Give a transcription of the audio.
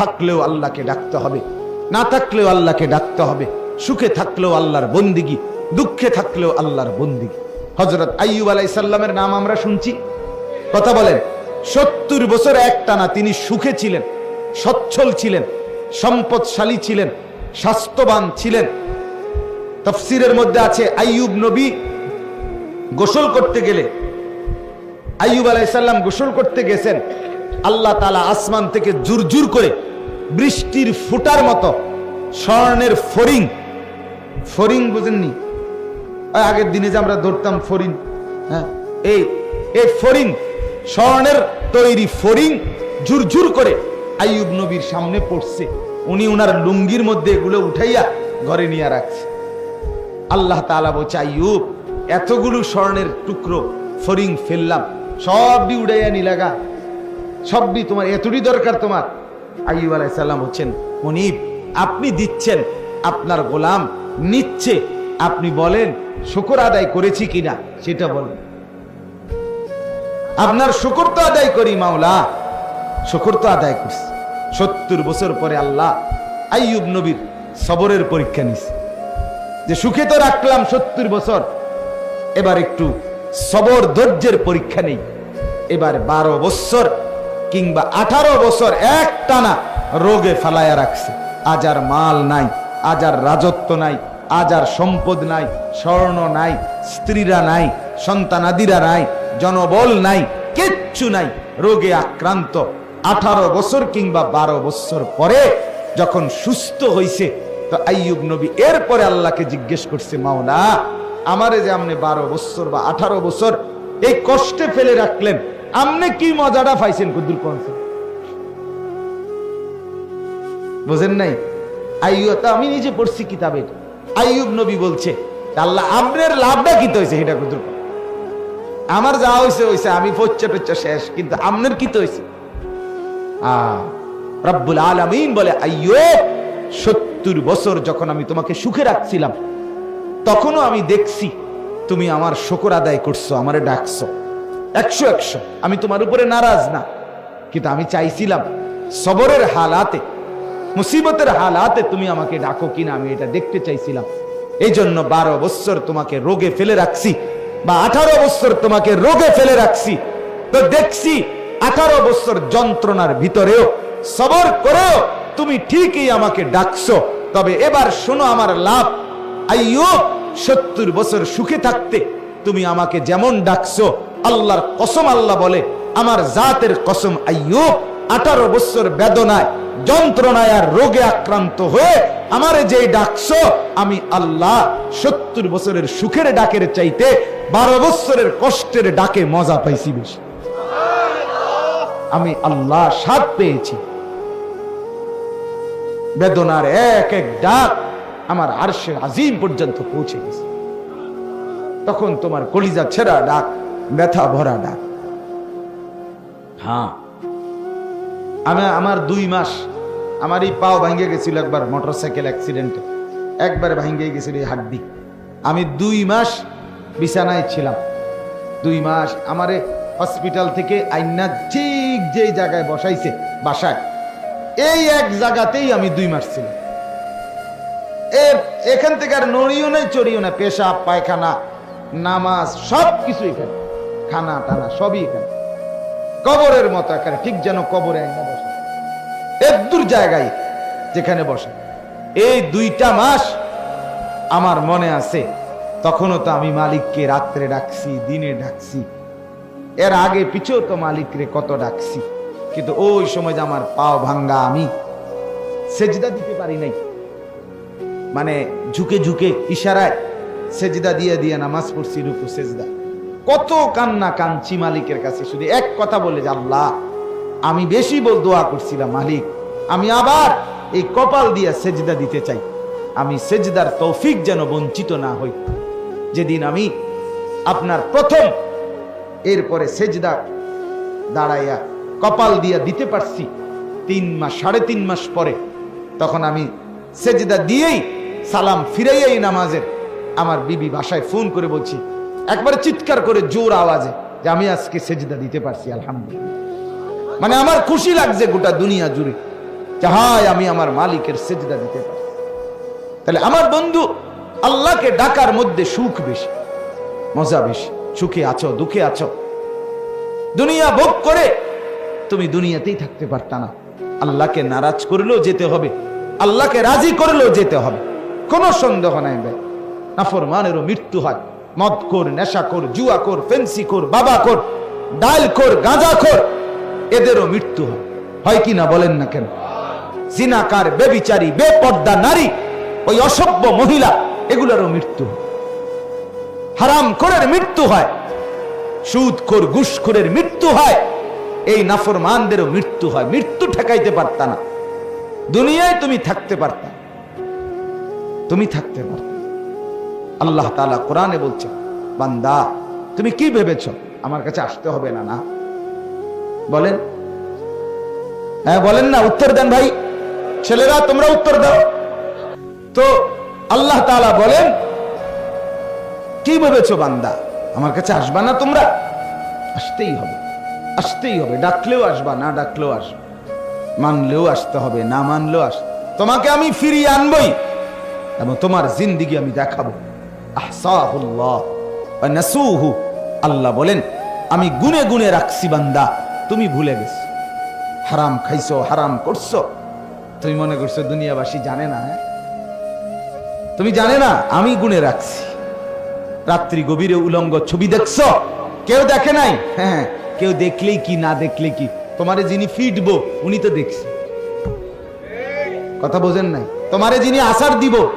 থাকলেও আল্লাহকে ডাকতে হবে। না থাকলেও আল্লাহকে ডাকতে হবে। সুখে থাকলেও আল্লাহর বন্দিগি, দুঃখে থাকলেও আল্লাহর বন্দিগি। হজরত আইয়ুব আলাইসাল্লামের নাম আমরা শুনছি। কথা বলেন, সত্তর বছর একটানা তিনি সুখে ছিলেন, সচ্ছল ছিলেন, সম্পদশালী ছিলেন, স্বাস্থ্যবান ছিলেন। তফসিরের মধ্যে আছে, আইয়ুব নবী গোসল করতে গেলে, আইয়ুব আলাইসাল্লাম গোসল করতে গেছেন, আল্লাহ তালা আসমান থেকে জুরজুর করে বৃষ্টির ফুটার মতো, স্বর্ণের ফরিং ফরিং বুঝেননি? আগের দিনে যে আমরা ধরতাম ফরিং হ্যাঁ? এই এই ফরিং স্বর্ণের তৈরি ফরিং ঝুরঝুর করে আইয়ুব নবীর সামনে পড়ছে। উনি উনার লুঙ্গির মধ্যে এগুলো উঠাইয়া ঘরে নিয়ে রাখছে। আল্লাহ তাআলা বলছে, আইয়ুব, এতগুলো স্বর্ণের টুকরো ফরিং ফেললাম সবই উড়াইয়া নিলাগা সবই তোমার, এতটি দরকার তোমার। আইয়ুব আলাইহিস সালাম হচ্ছেন মনিব। আপনি দিচ্ছেন, আপনার গোলাম নিচ্ছে। আপনি বলেন, শুকর আদায় করেছি কিনা? সেটা বলেন। আপনার শুকর তো আদায় করি মাওলা। শুকর তো আদায় করছি। সত্তর বছর পরে আল্লাহ আইয়ুব নবীর সবরের পরীক্ষা নিছে। যে সুখে তো রাখলাম সত্তর বছর। এবার একটু সবর ধৈর্যের পরীক্ষা নেই। এবার বারো বছর কিংবা আঠারো বছর এক টানা রোগে ফালায়া রাখছে। আজ আর মাল নাই আজ আর রাজত্ব নাই আজ আর সম্পদ নাই, স্বর্ণ নাই, স্ত্রীরা নাই, সন্তানাদিরা নাই, জনবল নাই, কিচ্ছু নাই। রোগে আক্রান্ত আঠারো বছর কিংবা বারো বছর পরে যখন সুস্থ হইছে, তো আইয়ুব নবী এরপরে আল্লাহকে জিজ্ঞেস করছে, মাওলা, আমারে যে আপনি বারো বছর বা আঠারো বছর এই কষ্টে ফেলে রাখলেন আপনি কি মজাটা পাইছেন কুদ্দুর পৌঁছে বুঝেন নাই? আইয়ুব, তো আমি নিজে পড়ছি কিতাবে। আইয়ুব নবী বলছে, আল্লাহ আপনার লাভটা কি হয়েছে সেটা কুদ্দুর আমার যা হয়েছে হয়েছে আমি পচ্চা টচ্চা শেষ, কিন্তু আপনার কি তো হয়েছে রব্বুল আলামিন বলে, আইয়ুব, সত্তর বছর যখন আমি তোমাকে সুখে রাখছিলাম, তখনও আমি দেখছি, তুমি আমার শকর আদায় করছ, আমারে ডাকছো। একশো একশো। আমি তোমার উপরে নারাজ না। কিন্তু আমি চাইছিলাম সবরের হালাতে, মুসিবতের হালাতে তুমি আমাকে ডাকো কিনা আমি এটা দেখতে চাইছিলাম। এই জন্য বারো বছর তোমাকে রোগে ফেলে রাখছি, বা আঠারো বছর তোমাকে রোগে ফেলে রাখছি। তো দেখছি আঠারো বছর যন্ত্রণার ভিতরেও সবর করেও তুমি ঠিকই আমাকে ডাকছো। তবে এবার শোনো আমার লাভ। আইয়ো, সত্তর বছর সুখে থাকতে তুমি আমাকে যেমন ডাকছো আল্লাহর কসম আল্লাহ বলে, আমার জাতের কসম আইয়ুব, আঠারো বছর বেদনায়, যন্ত্রণায় আর রোগে আক্রান্ত হয়ে আমারে যেই ডাকছো, আমি আল্লাহ সত্তর বছরের সুখের ডাকের চাইতে বারো বছরের কষ্টের ডাকে মজা পাইছি বেশি। আমি আল্লাহ স্বাদ পেয়েছি। বেদনার এক এক ডাক আমার আরশের আজিম পর্যন্ত পৌঁছে গেছে। তখন তোমার কলিজা ছেঁড়া ডাক ব্যথা ভরা ডাক। হ্যাঁ। আমি আমার দুই মাস আমার এই পাও ভাঙ্গে গেছিল একবার মোটর সাইকেল অ্যাক্সিডেন্টে একবার ভাঙ্গে গেছিল এই হাড্ডি। আমি দুই মাস বিছানায় ছিলাম। দুই মাস আমারে হসপিটাল থেকে আইনা ঠিক যেই জায়গায় বসাইছে বাসায়। এই এক জায়গাতেই আমি দুই মাস ছিলাম। এর এখান থেকে আর নড়িও নাই, চড়িও না পেশাব, পায়খানা, নামাজ সব কিছু এখানে। খানা টানা সবই এখানে। কবরের মতো এখানে, ঠিক যেন কবরে আইনা বসে। একদূর জায়গায় যেখানে বসে। এই দুইটা মাস আমার মনে আছে, তখনও তো আমি মালিককে রাত্রে ডাকছি, দিনে ডাকছি। এর আগে পিছেও তো মালিকরে কত ডাকছি, কিন্তু ওই সময় যে আমার পাও ভাঙ্গা আমি, সেজদা দিতে পারি নাই। মানে ঝুঁকে ঝুঁকে ইশারায় সেজদা দিয়ে দিয়ে নামাজ পড়ছি, রুকু, সেজদা। কত কান্না কাঞ্চি মালিকের কাছে, শুধু এক কথা বলে আল্লাহ, আমি বেশি বল দোয়া করছিলাম মালিক, আমি আবার এই কপাল দিয়ে সেজদা দিতে চাই। আমি সেজদার তৌফিক যেন বঞ্চিত না হই। যেদিন আমি আপনার প্রথম এরপরে সেজদা দাঁড়াইয়া কপাল দিয়া দিতে পারছি, তিন মাস, সাড়ে তিন মাস পরে, তখন আমি সেজদা দিয়েই সালাম ফিরাইয়াই নামাজের, আমার বিবি বাসায় ফোন করে বলছি একবারে চিৎকার করে জোর আওয়াজে যে আমি আজকে সেজদা দিতে পারছি, আলহামদুলিল্লাহ। মানে আমার খুশি লাগছে গোটা দুনিয়া জুড়ে চাহায় আমি আমার মালিকের সেজদা দিতে পারি তাহলে আমার বন্ধু আল্লাহকে ডাকার মধ্যে সুখ বেশি, মজা বেশি, সুখে আছো, দুঃখে আছো। দুনিয়া ভোগ করে তুমি দুনিয়াতেই থাকতে পারতা না। আল্লাহকে নারাজ করলেও যেতে হবে, আল্লাহকে রাজি করলেও যেতে হবে। কোনো সন্দেহ নাই ভাই। নাফরমানেরও মৃত্যু হয়। মদ কর নেশা কর জুয়া কর ফেন্সি কর বাবা কর ডাল কর গাঁজা কর এদেরও মৃত্যু হয়। কি না বলেন না কেন? জিনাকার, বেবিচারী, বেপর্দা নারী, ওই অসভ্য মহিলা, এগুলোরও মৃত্যু হারাম করের মৃত্যু হয়, সুদ কর ঘুষখোরের মৃত্যু হয়, এই নাফরমানদেরও মৃত্যু হয়। মৃত্যু ঠেকাইতে পারতা না। দুনিয়ায় তুমি থাকতে পারতা তুমি থাকতে পারত আল্লাহ তাআলা কোরআনে বলছে, বান্দা, তুমি কি ভেবেছ? আমার কাছে আসতে হবে না না। বলেন। হ্যাঁ বলেন না, উত্তর দেন ভাই। ছেলেরা, তোমরা উত্তর দাও। তো আল্লাহ তাআলা বলেন, কি ভেবেছো বান্দা? আমার কাছে আসবা না তোমরা? আসতেই হবে আসতেই হবে। ডাকলেও আসবা, না ডাকলেও আসবা। মানলেও আসতে হবে, না মানলেও আস তোমাকে আমি ফিরিয়ে আনবই এবং তোমার জিন্দিগি আমি দেখাবো। আহসাহুল্লাহ। আল্লাহ বলেন, আমি গুনে গুনে রাখছি বান্দা, তুমি ভুলে গেছো। হারাম খাইছো, হারাম করছ। তুমি মনে করছ দুনিয়াবাসী জানে না হ্যাঁ? তুমি জানে না, আমি গুনে রাখছি। রাত্রি গভীরে উলঙ্গ ছবি দেখছ? কেউ দেখে নাই? হ্যাঁ কেউ দেখলেই কি, না দেখলে কি? তোমারে যিনি ফিটবো, উনি তো দেখছে। কথা বোঝেন নাই? তোমারে যিনি আসার দিব।